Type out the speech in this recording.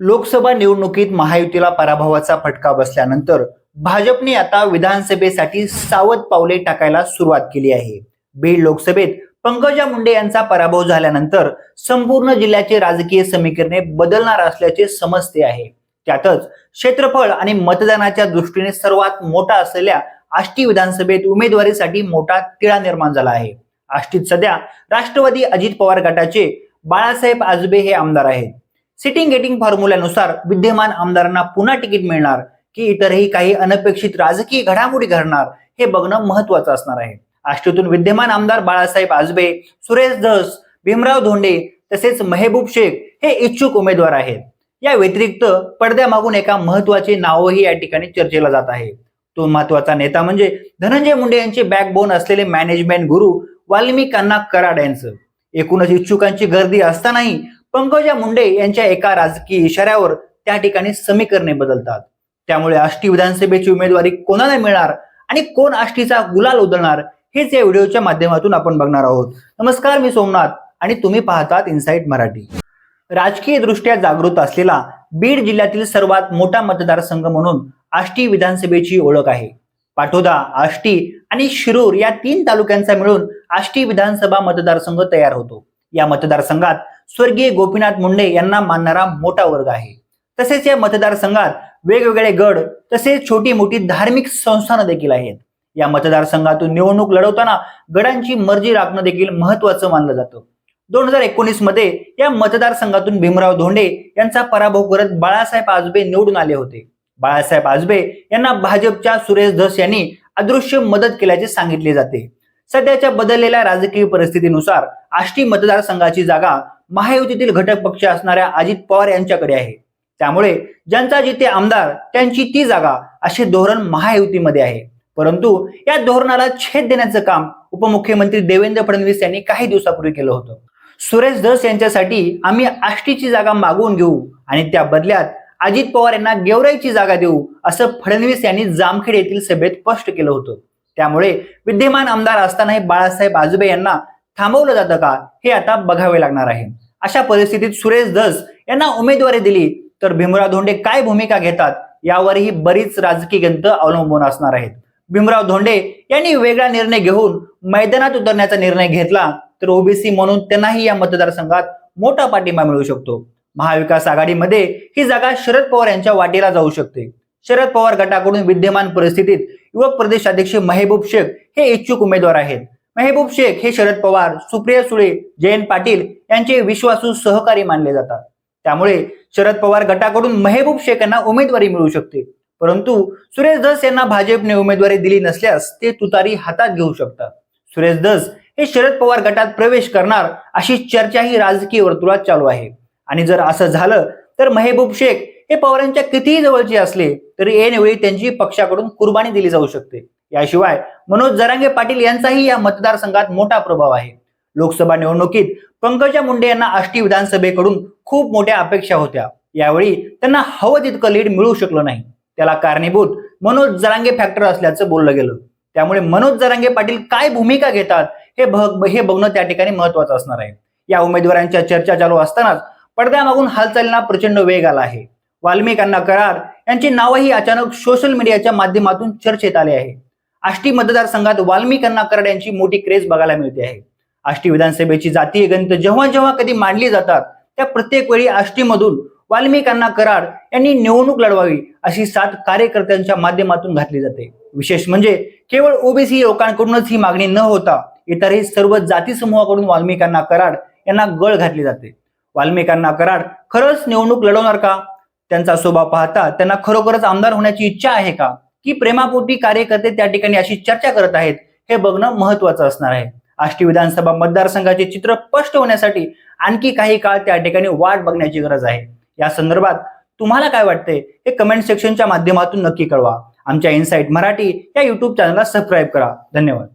लोकसभा निवडणुकीत महायुतीला पराभवाचा फटका बसल्यानंतर भाजपने आता विधानसभेसाठी सावध पावले टाकायला सुरुवात केली आहे. बीड लोकसभेत पंकजा मुंडे यांचा पराभव झाल्यानंतर संपूर्ण जिल्ह्याचे राजकीय समीकरणे बदलणार असल्याचे समजते आहे. त्यातच क्षेत्रफळ आणि मतदानाच्या दृष्टीने सर्वात मोठा असलेल्या आष्टी विधानसभेत उमेदवारीसाठी मोठा तिळा निर्माण झाला आहे. आष्टीत सध्या राष्ट्रवादी अजित पवार गटाचे बाळासाहेब आजबे हे आमदार आहेत. सिटिंग गेटिंग फॉर्म्युल्यानुसार विद्यमान आमदारांना पुन्हा तिकीट मिळणार की इतरही काही अनपेक्षित राजकीय घडामोडी घडणार हे बघणं महत्वाचं असणार आहे. आष्टीतून विद्यमान आमदार बाळासाहेब आजबे सुरेश धस भीमराव धोंडे तसेच मेहबूब शेख हे इच्छुक उमेदवार आहेत. या व्यतिरिक्त पडद्यामागून एका महत्त्वाचे नावही या ठिकाणी चर्चेला जात आहे. तो महत्त्वाचा नेता म्हणजे धनंजय मुंडे यांचे बॅकबोन असलेले मॅनेजमेंट गुरु वाल्मिकांना कराड यांचं. एकूणच इच्छुकांची गर्दी असतानाही पंकजा मुंडे यांच्या एका राजकीय इशाऱ्यावर त्या ठिकाणी समीकरणे बदलतात. त्यामुळे आष्टी विधानसभेची उमेदवारी कोणाला मिळणार आणि कोण आष्टीचा गुलाल उधळणार हेच या व्हिडिओच्या माध्यमातून आपण बघणार आहोत. नमस्कार मी सोमनाथ आणि तुम्ही पाहतात इनसाइट मराठी. राजकीय दृष्ट्या जागृत असलेला बीड जिल्ह्यातील सर्वात मोठा मतदारसंघ म्हणून आष्टी विधानसभेची ओळख आहे. पाठोदा आष्टी आणि शिरूर या तीन तालुक्यांचा मिळून आष्टी विधानसभा मतदारसंघ तयार होतो. या मतदारसंघात स्वर्गीय गोपीनाथ मुंडे यांना मानणारा मोठा वर्ग आहे. तसेच या मतदारसंघात वेगवेगळे गड तसेच छोटी मोठी धार्मिक संस्थानं देखील आहेत. या मतदारसंघातून निवडणूक लढवताना गडांची मर्जी राखणं देखील महत्वाचं मानलं जातं. दोन हजार एकोणीसमध्ये या मतदारसंघातून भीमराव धोंडे यांचा पराभव करत बाळासाहेब आजबे निवडून आले होते. बाळासाहेब आजबे यांना भाजपच्या सुरेश धस यांनी अदृश्य मदत केल्याचे सांगितले जाते. सध्याच्या बदललेल्या राजकीय परिस्थितीनुसार आष्टी मतदारसंघाची जागा महायुतीतील घटक पक्ष असणाऱ्या अजित पवार यांच्याकडे आहे. त्यामुळे ज्यांचा जिथे आमदार त्यांची ती जागा असे धोरण महायुतीमध्ये आहे. परंतु या धोरणाला छेद देण्याचं काम उपमुख्यमंत्री देवेंद्र फडणवीस यांनी काही दिवसापूर्वी केलं होतं. सुरेश धस यांच्यासाठी आम्ही आष्टीची जागा मागवून घेऊ आणि त्या बदल्यात अजित पवार यांना गेवराईची जागा देऊ असं फडणवीस यांनी जामखेड येथील सभेत स्पष्ट केलं होतं. त्यामुळे विद्यमान आमदार असतानाही बाळासाहेब आजबे यांना थांबवलं जातं का? हे आता बघावे लागणार आहे. अशा परिस्थितीत सुरेश धस यांना उमेदवारी दिली तर भीमराव धोंडे काय भूमिका घेतात यावरही बरीच राजकीय गंत अवलंबून असणार आहेत. भीमराव धोंडे यांनी वेगळा निर्णय घेऊन मैदानात उतरण्याचा निर्णय घेतला तर ओबीसी म्हणून त्यांनाही या मतदारसंघात मोठा पाठिंबा मिळू शकतो. महाविकास आघाडीमध्ये ही जागा शरद पवार यांच्या वाटेला जाऊ शकते. शरद पवार गटाकडून विद्यमान परिस्थितीत युवक प्रदेश अध्यक्ष महेबूब शेख हे इच्छुक उमेदवार आहेत. मेहबूब शेख हे शरद पवार सुप्रिया सुळे जयंत पाटील यांचे विश्वासू सहकारी मानले जातात. त्यामुळे शरद पवार गटाकडून मेहबूब शेख यांना उमेदवारी मिळू शकते. परंतु सुरेश धस यांना भाजपने उमेदवारी दिली नसल्यास ते तुतारी हातात घेऊ शकतात. सुरेश धस हे शरद पवार गटात प्रवेश करणार अशी चर्चाही राजकीय वर्तुळात चालू आहे. आणि जर असं झालं तर मेहबूब शेख हे पवारांच्या कितीही जवळचे असले तरी ऐनवेळी त्यांची पक्षाकडून कुर्बानी दिली जाऊ शकते. याशिवाय मनोज जरांगे पाटील यांचाही या मतदारसंघात मोठा प्रभाव आहे. लोकसभा निवडणुकीत पंकजा मुंडे यांना आष्टी विधानसभेकडून खूप मोठ्या अपेक्षा होत्या. यावेळी त्यांना हवं तितकं लीड मिळू शकलं नाही. त्याला कारणीभूत मनोज जरांगे फॅक्टर असल्याचं बोललं गेलं. त्यामुळे मनोज जरांगे पाटील काय भूमिका घेतात हे बघ हे बघणं त्या ठिकाणी महत्वाचं असणार आहे. या उमेदवारांच्या चर्चा चालू असतानाच पडद्यामागून हालचालींना प्रचंड वेग आला आहे. वाल्मिकांना करार यांची नावही अचानक सोशल मीडियाच्या माध्यमातून चर्चेत आले आहे. आष्टी मतदारसंघात वाल्मिकांना कराड यांची मोठी क्रेज बघायला मिळते आहे. आष्टी विधानसभेची जातीय गणित जेव्हा जेव्हा कधी मांडली जातात त्या प्रत्येक वेळी आष्टीमधून वाल्मिकांना कराड यांनी निवडणूक लढवावी अशी साथ कार्यकर्त्यांच्या माध्यमातून घातली जाते. विशेष म्हणजे केवळ ओबीसी लोकांकडूनच ही मागणी न होता इतरही सर्व जाती समूहाकडून वाल्मिकांना कराड यांना गळ घातली जाते. वाल्मिकांना कराड खरंच निवडणूक लढवणार का? त्यांचा स्वभाव पाहता त्यांना खरोखरच आमदार होण्याची इच्छा आहे का? की प्रेमापोटी कार्यकर्ते त्या ठिकाणी अशी चर्चा करत आहेत हे बघणं महत्वाचं असणार आहे. आष्टी विधानसभा मतदारसंघाचे चित्र स्पष्ट होण्यासाठी आणखी काही काळ त्या ठिकाणी वाट बघण्याची गरज आहे. या संदर्भात तुम्हाला काय वाटतंय हे कमेंट सेक्शनच्या माध्यमातून नक्की कळवा. आमच्या इनसाईट मराठी या युट्यूब चॅनलला सबस्क्राईब करा. धन्यवाद.